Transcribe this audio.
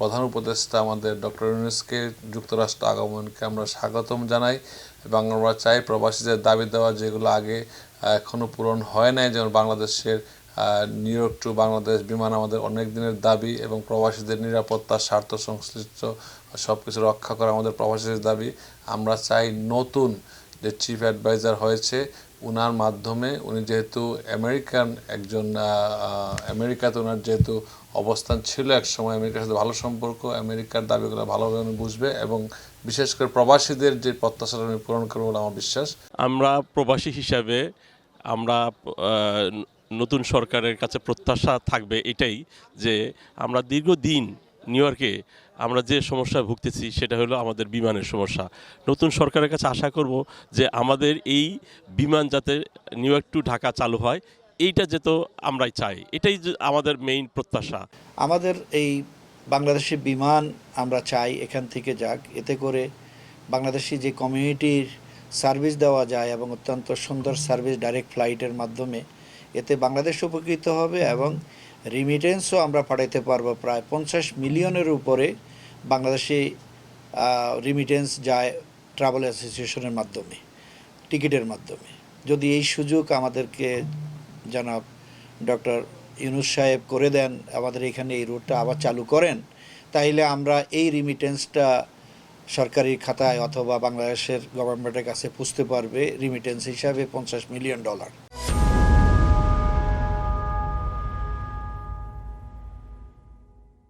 প্রধান উপদেষ্টা আমাদের ডক্টর ইউনুসকে যুক্তরাষ্ট্র আগমনকে আমরা স্বাগতম জানাই এবং আমরা চাই প্রবাসীদের দাবি দেওয়া যেগুলো আগে এখনও পূরণ হয় নাই, যেমন বাংলাদেশের নিউ ইয়র্ক টু বাংলাদেশ বিমান আমাদের অনেক দিনের দাবি এবং প্রবাসীদের নিরাপত্তা, স্বার্থ, সংশ্লিষ্ট সব কিছু রক্ষা করা আমাদের প্রবাসীদের দাবি। আমরা চাই নতুন যে চিফ অ্যাডভাইজার হয়েছে উনার মাধ্যমে উনি যেহেতু আমেরিকান একজন আমেরিকাতে ওনার যেহেতু অবস্থান ছিল এক সময়, আমেরিকার সাথে ভালো সম্পর্ক, আমেরিকার দাবিগুলো ভালোভাবে উনি বুঝবে এবং বিশেষ করে প্রবাসীদের যে প্রত্যাশাটা উনি পূরণ করবে বলে আমার বিশ্বাস। আমরা প্রবাসী হিসাবে আমরা নতুন সরকারের কাছে প্রত্যাশা থাকবে এটাই যে আমরা দীর্ঘদিন নিউ ইয়র্কে আমরা যে সমস্যায় ভুগতেছি সেটা হলো আমাদের বিমানের সমস্যা। নতুন সরকারের কাছে আশা করব যে আমাদের এই বিমান যাতে নিউ ইয়র্ক টু ঢাকা চালু হয়, এইটা যেত আমরাই চাই। এটাই আমাদের মেইন প্রত্যাশা। আমাদের এই বাংলাদেশি বিমান আমরা চাই এখান থেকে যাক। এতে করে বাংলাদেশি যে কমিউনিটির সার্ভিস দেওয়া যায় এবং অত্যন্ত সুন্দর সার্ভিস ডাইরেক্ট ফ্লাইটের মাধ্যমে, এতে বাংলাদেশ উপকৃত হবে এবং রিমিটেন্সও আমরা পাঠাইতে পারব। প্রায় পঞ্চাশ মিলিয়নের উপরে বাংলাদেশি রিমিটেন্স যায় ট্রাভেল অ্যাসোসিয়েশনের মাধ্যমে টিকিটের মাধ্যমে। যদি এই সুযোগ আমাদেরকে জনাব ডক্টর ইউনুস সাহেব করে দেন, আমাদের এখানে এই রুটটা আবার চালু করেন, তাইলে আমরা এই রিমিটেন্সটা সরকারি খাতায় অথবা বাংলাদেশের গভর্নমেন্টের কাছে পুষতে পারবে রিমিটেন্স হিসাবে পঞ্চাশ মিলিয়ন ডলার